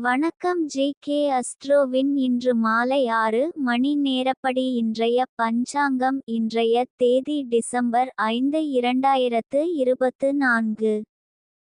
வணக்கம் J K அஸ்ட்ரோவின் இன்று மாலை ஆறு மணி நேரப்படி இன்றைய பஞ்சாங்கம் இன்றைய தேதி டிசம்பர் ஐந்து இரண்டாயிரத்து இருபத்து நான்கு.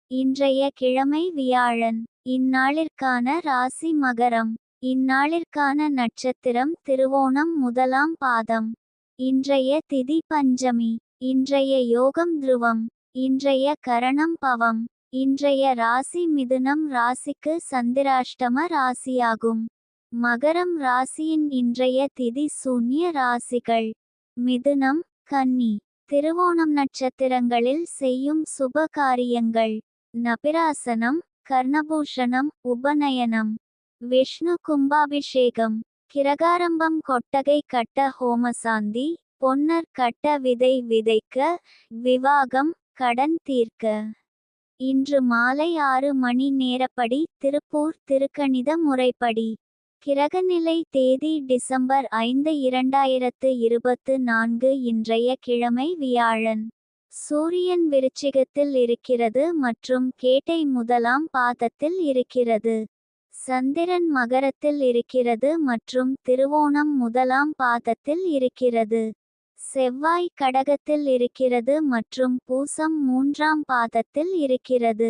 இன்றைய கிழமை வியாழன். இந்நாளிற்கான ராசி மகரம். இந்நாளிற்கான நட்சத்திரம் திருவோணம் முதலாம் பாதம். இன்றைய திதி பஞ்சமி. இன்றைய யோகம் துருவம். இன்றைய கரணம் பவம். இன்றைய ராசி மிதுனம் ராசிக்கு சந்திராஷ்டம ராசியாகும். மகரம் ராசியின் இன்றைய திதி சூன்ய ராசிகள். மிதுனம் கன்னி. திருவோணம் நட்சத்திரங்களில் செய்யும் சுப காரியங்கள் நபிராசனம் கர்ணபூஷணம் உபநயனம். விஷ்ணு கும்பாபிஷேகம். கிரகாரம்பம் கொட்டகை கட்ட ஹோமசாந்தி. பொன்னர் கட்ட விதை விதைக்க. விவாகம் கடன் தீர்க்க. இன்று மாலை ஆறு மணி நேரப்படி திருப்பூர் திருக்கணித முறைப்படி. கிரகநிலை தேதி டிசம்பர் ஐந்து இரண்டாயிரத்து இருபத்து நான்கு இன்றைய கிழமை வியாழன். சூரியன் விருச்சிகத்தில் இருக்கிறது மற்றும் கேட்டை முதலாம் பாதத்தில் இருக்கிறது. சந்திரன் மகரத்தில் இருக்கிறது மற்றும் திருவோணம் முதலாம் பாதத்தில் இருக்கிறது. செவ்வாய் கடகத்தில் இருக்கிறது மற்றும் பூசம் மூன்றாம் பாதத்தில் இருக்கிறது.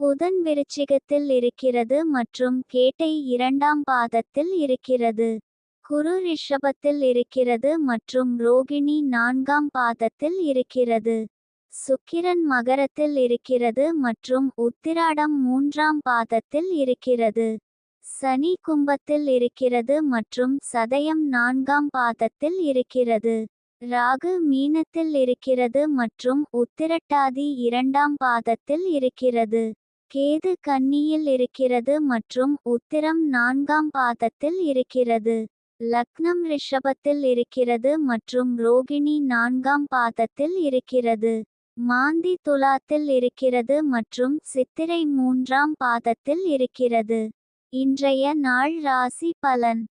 புதன் விருச்சிகத்தில் இருக்கிறது மற்றும் கேட்டை இரண்டாம் பாதத்தில் இருக்கிறது. குரு ரிஷபத்தில் இருக்கிறது மற்றும் ரோகிணி நான்காம் பாதத்தில் இருக்கிறது. சுக்கிரன் மகரத்தில் இருக்கிறது மற்றும் உத்திராடம் மூன்றாம் பாதத்தில் இருக்கிறது. சனி கும்பத்தில் இருக்கிறது மற்றும் சதயம் நான்காம் பாதத்தில் இருக்கிறது. ராகு மீனத்தில் இருக்கிறது மற்றும் உத்திரட்டாதி இரண்டாம் பாதத்தில் இருக்கிறது. கேது கன்னியில் இருக்கிறது மற்றும் உத்திரம் நான்காம் பாதத்தில் இருக்கிறது. லக்னம் ரிஷபத்தில் இருக்கிறது மற்றும் ரோகிணி நான்காம் பாதத்தில் இருக்கிறது. மாந்தி துலாத்தில் இருக்கிறது மற்றும் சித்திரை மூன்றாம் பாதத்தில் இருக்கிறது. இன்றைய நாள் ராசி பலன்.